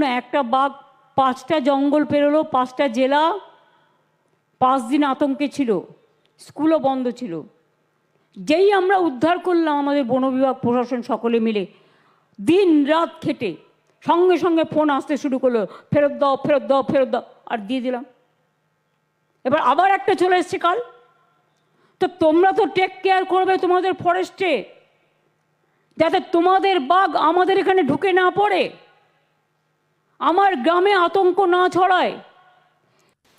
না একটা বাঘ পাঁচটা জঙ্গল পেরোলো, পাঁচটা জেলা, পাঁচ দিন আতঙ্কে ছিল, স্কুলও বন্ধ ছিল। যেই আমরা উদ্ধার করলাম আমাদের বন বিভাগ, প্রশাসন সকলে মিলে, দিন রাত খেটে, সঙ্গে সঙ্গে ফোন আসতে শুরু করল, ফেরত দাও ফেরত দাও ফেরত দাও, আর দিয়ে দিলাম। এবার আবার একটা চলে এসছে কাল। তো তোমরা তো টেক কেয়ার করবে তোমাদের ফরেস্টে যাতে তোমাদের বাঘ আমাদের এখানে ঢুকে না পড়ে। আমার গ্রামে আতঙ্ক না ছড়ায়।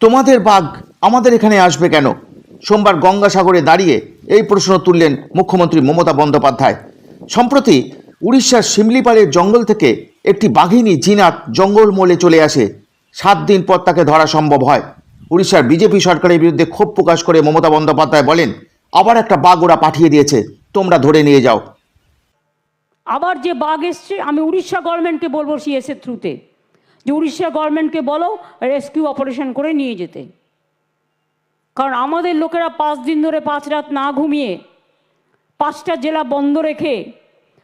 তোমাদের বাঘ আমাদের এখানে আসবে কেন? সোমবার গঙ্গাসাগরে দাঁড়িয়ে এই প্রশ্ন তুললেন মুখ্যমন্ত্রী মমতা বন্দ্যোপাধ্যায়। সম্প্রতি উড়িষ্যার শিমলিপাড়ের জঙ্গল থেকে একটি বাঘিনী জিনাত জঙ্গল মোলে চলে আসে। সাত দিন পর তাকে ধরা সম্ভব হয়। উড়িষ্যার বিজেপি সরকারের বিরুদ্ধে ক্ষোভ প্রকাশ করে মমতা বন্দ্যোপাধ্যায় বলেন আবার একটা বাঘ ওরা পাঠিয়ে দিয়েছে তোমরা ধরে নিয়ে যাও। আবার যে বাঘ এসছে আমি উড়িষ্যা গভর্নমেন্টকে বলব সিএসের থ্রুতে যে উড়িষ্যা গভর্নমেন্টকে বলো রেস্কিউ অপারেশন করে নিয়ে যেতে। কারণ আমাদের লোকেরা পাঁচ দিন ধরে পাঁচ রাত না ঘুমিয়ে পাঁচটা জেলা বন্ধ রেখে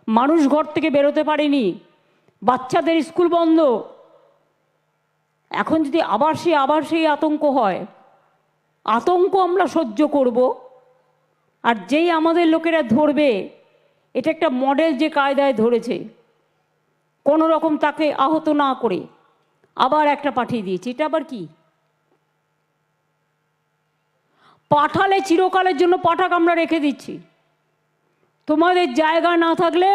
মানুষ ঘর থেকে বেরোতে পারেনি, বাচ্চাদের স্কুল বন্ধ। এখন যদি আবার সেই আবার সেই আতঙ্ক হয়, আতঙ্ক আমরা সহ্য করব। আর যেই আমাদের লোকেরা ধরবে, এটা একটা মডেল যে কায়দায় ধরেছে। কোনো রকম তাকে আহত না করে। আবার একটা পাঠিয়ে দিয়েছে, এটা আবার কি? পাঠালে চিরকালের জন্য পাঠাক আমরা রেখে দিচ্ছি। তোমাদের জায়গা না থাকলে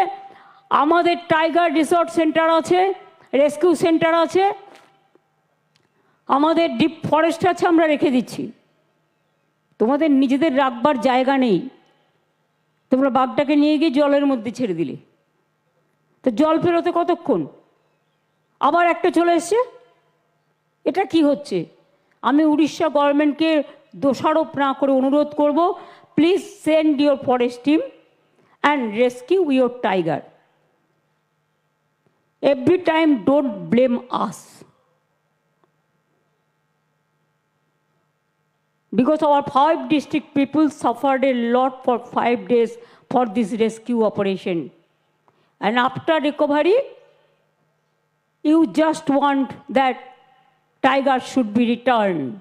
আমাদের টাইগার রিসর্ট সেন্টার আছে, রেস্কিউ সেন্টার আছে, আমাদের ডিপ ফরেস্ট আছে, আমরা রেখে দিচ্ছি। তোমাদের নিজেদের রাখবার জায়গা নেই। তোমরা বাঘটাকে নিয়ে গিয়ে জলের মধ্যে ছেড়ে দিলে। তো জল ফেরোতে কতক্ষণ? আবার একটা চলে এসছে। এটা কি হচ্ছে? আমি উড়িষ্যা গভর্নমেন্টকে দোষারোপ না করে অনুরোধ করব please send your forest team and rescue your tiger every time don't blame us because our five district people suffered a lot for five days for this rescue operation. And after recovery, you just want that tiger should be returned.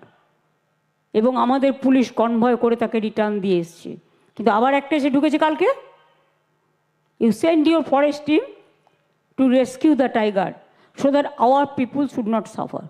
এবং আমাদের police convoy করে তাকে return দিয়ে এসছে। কিন্তু আবার একটা এসে ঢুকেছে কালকে? You send your forest team to rescue the tiger so that our people should not suffer